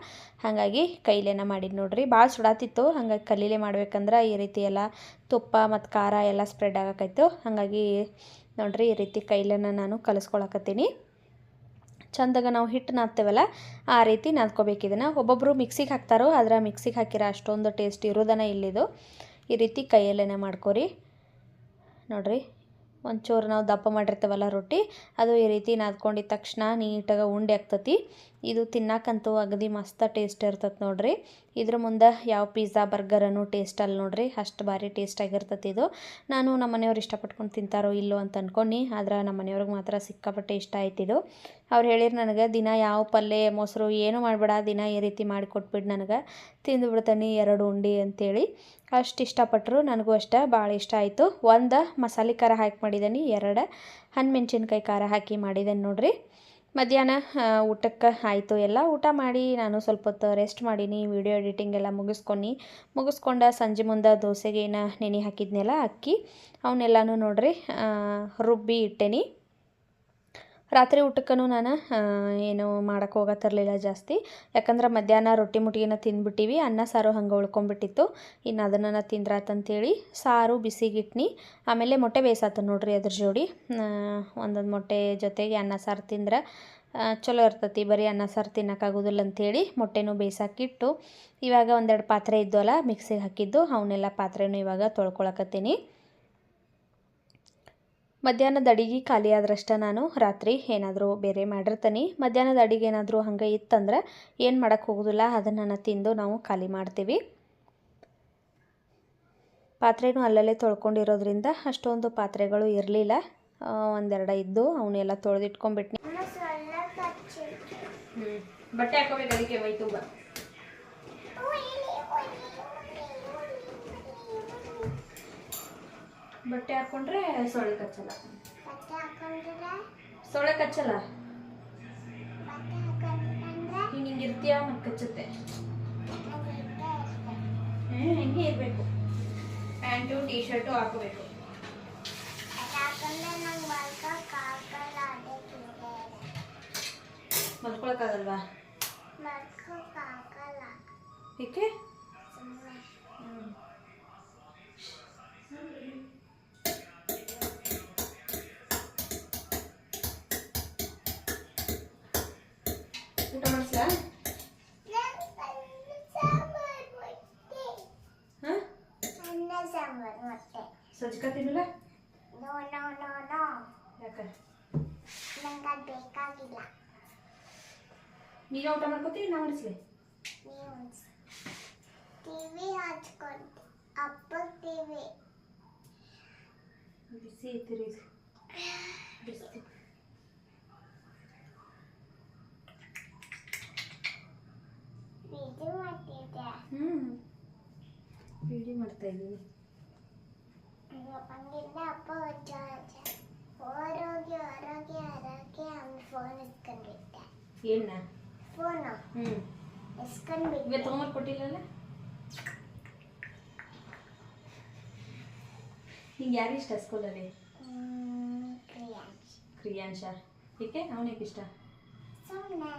ಹಾಗಾಗಿ ಕೈಲೇನ ಮಾಡಿದ್ದು ನೋಡ್ರಿ. ಭಾಳ ಸುಡಾತಿತ್ತು, ಹಾಗಾಗಿ ಕಲ್ಲಿಲೇ ಮಾಡ್ಬೇಕಂದ್ರೆ ಈ ರೀತಿ ಎಲ್ಲ ತುಪ್ಪ ಮತ್ತು ಖಾರ ಎಲ್ಲ ಸ್ಪ್ರೆಡ್ ಆಗಕ್ಕಾಯ್ತು ಹಾಗಾಗಿ ನೋಡ್ರಿ ಈ ರೀತಿ ಕೈಲೇನ ನಾನು ಕಲಿಸ್ಕೊಳಕತ್ತೀನಿ. ಚಂದಾಗ ನಾವು ಹಿಟ್ಟು ನಾದ್ತೇವಲ್ಲ, ಆ ರೀತಿ ನಾದ್ಕೋಬೇಕು ಇದನ್ನು. ಒಬ್ಬೊಬ್ಬರು ಮಿಕ್ಸಿಗೆ ಹಾಕ್ತಾರೋ, ಆದ್ರೆ ಮಿಕ್ಸಿಗೆ ಹಾಕಿರೋ ಅಷ್ಟೊಂದು ಟೇಸ್ಟ್ ಇರೋದನ್ನ ಇಲ್ಲಿದು. ಈ ರೀತಿ ಕೈಯಲ್ಲೇ ಮಾಡ್ಕೊರಿ. ನೋಡಿರಿ, ಒಂಚೂರು ನಾವು ದಪ್ಪ ಮಾಡಿರ್ತೇವಲ್ಲ ರೊಟ್ಟಿ, ಅದು ಈ ರೀತಿ ನಾದ್ಕೊಂಡಿದ ತಕ್ಷಣ ನೀಟಾಗಿ ಉಂಡೆ ಆಗ್ತತಿ. ಇದು ತಿನ್ನಕ್ಕಂತೂ ಅಗದಿ ಮಸ್ತ ಟೇಸ್ಟ್ ಇರ್ತತಿ ನೋಡ್ರಿ. ಇದ್ರ ಮುಂದೆ ಯಾವ ಪಿಜ್ಜಾ ಬರ್ಗರನ್ನು ಟೇಸ್ಟ್ ಅಲ್ಲಿ ನೋಡ್ರಿ, ಅಷ್ಟು ಭಾರಿ ಟೇಸ್ಟ್ ಆಗಿರ್ತತಿ ಇದು. ನಾನು ನಮ್ಮ ಮನೆಯವ್ರು ಇಷ್ಟಪಟ್ಕೊಂಡು ತಿಂತಾರೋ ಇಲ್ಲೋ ಅಂತ ಅನ್ಕೊಂಡು, ಆದ್ರೆ ನಮ್ಮ ಮನೆಯವ್ರಿಗೆ ಮಾತ್ರ ಸಿಕ್ಕಾಪಟ್ಟೆ ಇಷ್ಟ ಆಯ್ತಿದು ಅವ್ರು ಹೇಳಿರು ನನಗೆ, ದಿನ ಯಾವ ಪಲ್ಯ ಮೊಸರು, ಏನೂ ಮಾಡಬೇಡ, ದಿನ ಈ ರೀತಿ ಮಾಡಿಕೊಟ್ಬಿಡು ನನಗೆ. ತಿಂದು ಬಿಡ್ತಾನೆ ಎರಡು ಉಂಡೆ ಅಂತೇಳಿ. ಅಷ್ಟು ಇಷ್ಟಪಟ್ಟರು ನನಗೂ ಅಷ್ಟೇ ಭಾಳ ಇಷ್ಟ ಆಯಿತು. ಒಂದು, ಮಸಾಲೆ ಖಾರ ಹಾಕಿ ಮಾಡಿದ್ದೀನಿ ಎರಡು ಹಣ್ಣು ಖಾರ ಹಾಕಿ ಮಾಡಿದ್ದೇನೆ ನೋಡ್ರಿ. ಮಧ್ಯಾಹ್ನ ಊಟಕ್ಕೆ ಆಯಿತು ಎಲ್ಲ. ಊಟ ಮಾಡಿ ನಾನು ಸ್ವಲ್ಪ ಹೊತ್ತು ರೆಸ್ಟ್ ಮಾಡೀನಿ. ವಿಡಿಯೋ ಎಡಿಟಿಂಗ್ ಎಲ್ಲ ಮುಗಿಸ್ಕೊಂಡು ಮುಗಿಸ್ಕೊಂಡ ಸಂಜೆ ಮುಂದೆ ದೋಸೆಗೆ ಏನು ನೆನೆ ಹಾಕಿದ್ನೆಲ್ಲ ಅಕ್ಕಿ. ಅವನ್ನೆಲ್ಲನೂ ನೋಡ್ರಿ ರುಬ್ಬಿ ಇಟ್ಟೇನಿ. ರಾತ್ರಿ ಊಟಕ್ಕೂ ನಾನು ಏನು ಮಾಡೋಕೆ ಹೋಗತ್ತಿರಲಿಲ್ಲ ಜಾಸ್ತಿ. ಯಾಕಂದ್ರೆ ಮಧ್ಯಾಹ್ನ ರೊಟ್ಟಿ ಮುಟ್ಟಿಗೆನ ತಿಂದ್ಬಿಟ್ಟಿವಿ, ಅನ್ನ ಸಾರು ಹಂಗೆ ಉಳ್ಕೊಂಬಿಟ್ಟಿತ್ತು ಇನ್ನು ಅದನ್ನು ತಿಂದ್ರಾತಂತೇಳಿ ಸಾರು ಬಿಸಿಗಿಟ್ನಿ ಆಮೇಲೆ ಮೊಟ್ಟೆ ಬೇಯಿಸಾತು ನೋಡ್ರಿ ಅದ್ರ ಜೋಡಿ. ಒಂದೊಂದು ಮೊಟ್ಟೆ ಜೊತೆಗೆ ಅನ್ನ ಸಾರು ತಿಂದ್ರೆ ಚಲೋ ಇರ್ತತಿ. ಬರೀ ಅನ್ನ ಸಾರು ತಿನ್ನೋಕ್ಕಾಗೋದಿಲ್ಲ ಅಂಥೇಳಿ ಮೊಟ್ಟೆನೂ ಬೇಯಿಸಾಕಿಟ್ಟು ಇವಾಗ ಒಂದೆರಡು ಪಾತ್ರೆ ಇದ್ದವಲ್ಲ ಮಿಕ್ಸಿಗೆ ಹಾಕಿದ್ದು, ಅವನ್ನೆಲ್ಲ ಪಾತ್ರೆನೂ ಇವಾಗ ತೊಳ್ಕೊಳಕತ್ತೀನಿ. ಮಧ್ಯಾಹ್ನದ ಅಡಿಗೆ ಖಾಲಿ ಆದ್ರಷ್ಟ ನಾನು ರಾತ್ರಿ ಏನಾದರೂ ಬೇರೆ ಮಾಡಿರ್ತೀನಿ. ಮಧ್ಯಾಹ್ನದ ಅಡಿಗೆ ಏನಾದರೂ ಹಂಗೆ ಇತ್ತಂದ್ರೆ ಏನು ಮಾಡೋಕ್ಕೆ ಹೋಗೋದಿಲ್ಲ ಅದನ್ನು ತಿಂದು ನಾವು ಖಾಲಿ ಮಾಡ್ತೀವಿ. ಪಾತ್ರೆನೂ ಅಲ್ಲಲ್ಲೇ ತೊಳ್ಕೊಂಡಿರೋದ್ರಿಂದ ಅಷ್ಟೊಂದು ಪಾತ್ರೆಗಳು ಇರಲಿಲ್ಲ. ಒಂದೆರಡು ಇದ್ದು ಅವನ್ನೆಲ್ಲ ತೊಳೆದಿಟ್ಕೊಂಡ್ಬಿಟ್ನಿ. ಬಟ್ಟೆ ಹಾಕೋಬೇಕು ಅದಕ್ಕೆ ಮೈ ತುಂಬ ಬಟ್ಟೆ ಹಾಕೊಂಡ್ರೆ ಸೊಳ್ಳೆ ಕಚ್ಚಲ್ಲ. ಸೊಳ್ಳೆ ಕಚ್ಚಲ್ಲ. ಹಿಂಗೆ ಹಿಂಗೆ ಇರ್ತೀಯ ಮತ್ತು ಕಚ್ಚುತ್ತೆ. ಹಿಂಗೆ ಇರಬೇಕು. ಪ್ಯಾಂಟು ಟೀ ಶರ್ಟು ಹಾಕೋಬೇಕು ಮಲ್ಕೊಳಕ್ಕಾಗಲ್ವಾ ಏಕೆ? ಊಟ ನೋ ನೋ ನೋ ತಿನ್ನಲ್ಲ ಯಾಕೆ? ಬೇಕಾಗಿಲ್ಲ ನೀನು ಊಟ ಮಾಡ್ಕೋತೀವಿ ನಾ ಮಾಡಿಸ್ಲಿ ಟಿವಿ ಹಚ್ಕೊಂಡು ಅಪ್ಪ ಟಿವಿ ಬಿಸಿ ಐತಿರಿ ಬಿಸಿ ವಿಡಿಯೋ ಮಾಡ್ತಿದ್ದೆ ಹ್ಞೂ ವಿಡಿಯೋ ಮಾಡ್ತಾ ಇದ್ದೀನಿ. ಅಪ್ಪಂಗಿಂದ ಅಪ್ಪ ಹೊಜ್ಜ ಹೊರೋಗಿ ಹೊರೋಗಿ ಹೊರೋಗಿ ಅವ್ನು ಫೋನ್ ಏನ? ಫೋನು ಹ್ಞೂ ಇಸ್ಕೊಂಡ್ಬಿಟ್ಟೆ ಇವತ್ತು ಹೋಮ್ವರ್ಕ್ ಕೊಟ್ಟಿಲ್ಲಲ್ಲ? ನಿಂಗೆ ಯಾರು ಇಷ್ಟ ಸ್ಕೂಲಲ್ಲಿ ಕ್ರಿಯಾಂಶ ಏಕೆ ಅವನಿಗೆ ಇಷ್ಟ? ಸುಮ್ಮನೆ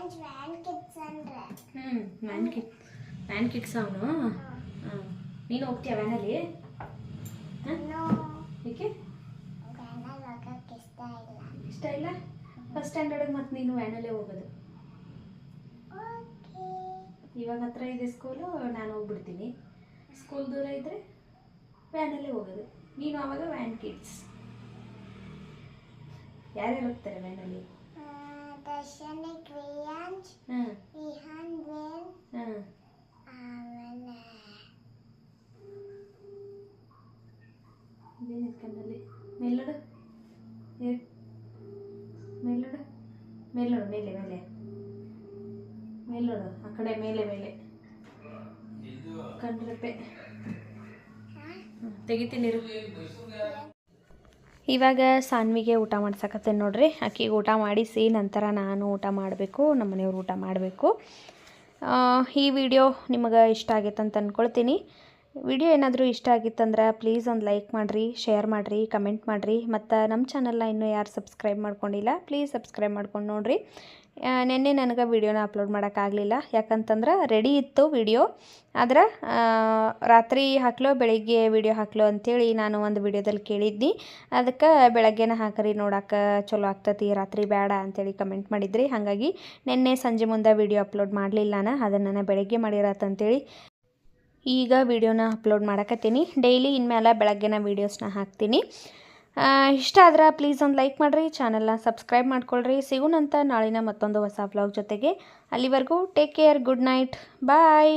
ವ್ಯಾನ್ ಹ್ಞೂ ಮ್ಯಾನ್ ಕಿಡ್ ಮ್ಯಾನ್ ಕಿಡ್ಸ್ ಅವನು? ಹಾಂ. ನೀನು ಹೋಗ್ತೀಯ ವ್ಯಾನಲ್ಲಿ ಏಕೆ? ಇಷ್ಟ ಇಲ್ಲ. ಫಸ್ಟ್ ಸ್ಟ್ಯಾಂಡರ್ಡಿಗೆ ಮತ್ತೆ ನೀನು ವ್ಯಾನಲ್ಲೇ ಹೋಗೋದು. ಇವಾಗ ಹತ್ರ ಇದೆ ಸ್ಕೂಲು ನಾನು ಹೋಗ್ಬಿಡ್ತೀನಿ. ಸ್ಕೂಲ್ ದೂರ ಇದ್ದರೆ ವ್ಯಾನಲ್ಲೇ ಹೋಗೋದು. ನೀನು ಆವಾಗ ವ್ಯಾನ್ ಕಿಡ್ಸ್ ಯಾರ್ಯಾರು ಹೋಗ್ತಾರೆ ವ್ಯಾನಲ್ಲಿ ದರ್ಶನಿ ಕ್ರಿಯಾನ್ಸ್ ಹಾಂ ವಿಹಾನ್ ವೇನ್ ಹಾಂ ಆಮೇಲೆ ಇದೇನಿದೆ ಕಣ್ಣಲ್ಲಿ ಮೇಲೋಡು ಏ ಮೇಲೋಡು ಮೇಲೋಡು ಮೇಲೆ ಮೇಲೆ ಮೇಲೋಡು ಆ ಕಡೆ ಮೇಲೆ ಮೇಲೆ ಕಣ್ರೆಪ್ಪೆ ತೆಗಿತೀನಿ ಇರು. ಇವಾಗ ಸಾನ್ವಿಗೆ ಊಟ ಮಾಡ್ಸಕತ್ತೇನೆ ನೋಡ್ರಿ. ಅಕ್ಕಿಗೆ ಊಟ ಮಾಡಿಸಿ ನಂತರ ನಾನು ಊಟ ಮಾಡಬೇಕು ನಮ್ಮ ಮನೆಯವ್ರು ಊಟ ಮಾಡಬೇಕು. ಈ ವಿಡಿಯೋ ನಿಮಗೆ ಇಷ್ಟ ಆಗೈತೆ ಅಂತ ಅಂದ್ಕೊಳ್ತೀನಿ ವಿಡಿಯೋ ಏನಾದರೂ ಇಷ್ಟ ಆಗಿತ್ತಂದ್ರೆ ಪ್ಲೀಸ್ ಒಂದು ಲೈಕ್ ಮಾಡಿರಿ, ಶೇರ್ ಮಾಡಿರಿ, ಕಮೆಂಟ್ ಮಾಡಿರಿ. ಮತ್ತು ನಮ್ಮ ಚಾನಲ್ನ ಇನ್ನೂ ಯಾರು ಸಬ್ಸ್ಕ್ರೈಬ್ ಮಾಡ್ಕೊಂಡಿಲ್ಲ, ಪ್ಲೀಸ್ ಸಬ್ಸ್ಕ್ರೈಬ್ ಮಾಡ್ಕೊಂಡು ನೋಡಿರಿ. ನಿನ್ನೆ ನನಗೆ ವಿಡಿಯೋನ ಅಪ್ಲೋಡ್ ಮಾಡೋಕ್ಕಾಗಲಿಲ್ಲ ಯಾಕಂತಂದ್ರೆ ರೆಡಿ ಇತ್ತು ವಿಡಿಯೋ. ಆದ್ರೆ ರಾತ್ರಿ ಹಾಕ್ಲೋ, ಬೆಳಿಗ್ಗೆ ವಿಡಿಯೋ ಹಾಕ್ಲೋ ಅಂಥೇಳಿ ನಾನು ಒಂದು ವಿಡಿಯೋದಲ್ಲಿ ಕೇಳಿದ್ನಿ. ಅದಕ್ಕೆ ಬೆಳಗ್ಗೆನ ಹಾಕರಿ, ನೋಡೋಕೆ ಚಲೋ ಆಗ್ತತಿ, ರಾತ್ರಿ ಬೇಡ ಅಂಥೇಳಿ ಕಮೆಂಟ್ ಮಾಡಿದ್ರಿ. ಹಾಗಾಗಿ ನಿನ್ನೆ ಸಂಜೆ ಮುಂದೆ ವಿಡಿಯೋ ಅಪ್ಲೋಡ್ ಮಾಡಲಿಲ್ಲ ನಾನು, ಅದನ್ನು ನಾನು ಬೆಳಗ್ಗೆ ಮಾಡಿರತ್ತಂಥೇಳಿ ಈಗ ವಿಡಿಯೋನ ಅಪ್ಲೋಡ್ ಮಾಡಕತ್ತೀನಿ. ಡೈಲಿ ಇನ್ಮೇಲೆ ಬೆಳಗ್ಗೆನ ವೀಡಿಯೋಸ್ನ ಹಾಕ್ತೀನಿ. ಇಷ್ಟ ಆದ್ರೆ ಪ್ಲೀಸ್ ಒಂದು ಲೈಕ್ ಮಾಡಿರಿ ಚಾನಲ್ನ ಸಬ್ಸ್ಕ್ರೈಬ್ ಮಾಡ್ಕೊಳ್ರಿ. ಸಿಗೋಣಂತ ನಾಳಿನ ಮತ್ತೊಂದು ಹೊಸ ಬ್ಲಾಗ್ ಜೊತೆಗೆ. ಅಲ್ಲಿವರೆಗೂ take care good night bye